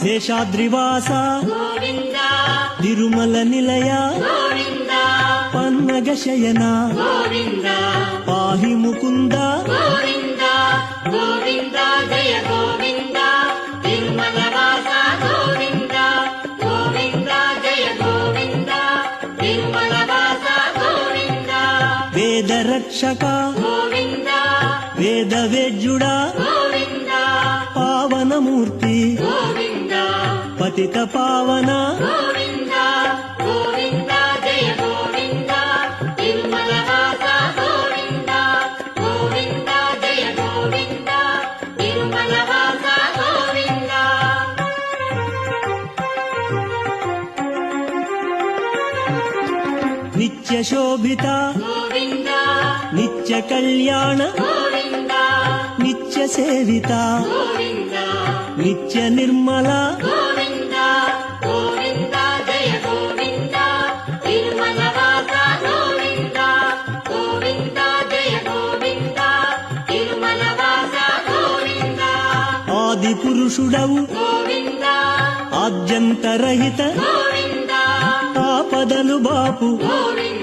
శేషాద్రివాస తిరుమల నిలయ పన్నగ శయన పాహి ముకుంద వేద రక్షక వేద వేద్యుడా వాస గోవింద నిత్య శోభిత. నిత్య కళ్యాణ. నిత్య సేవిత. నిత్య నిర్మల. ఆది పురుషుడవు. ఆద్యంతరహిత ఆపదలు బాపు. గోవింద.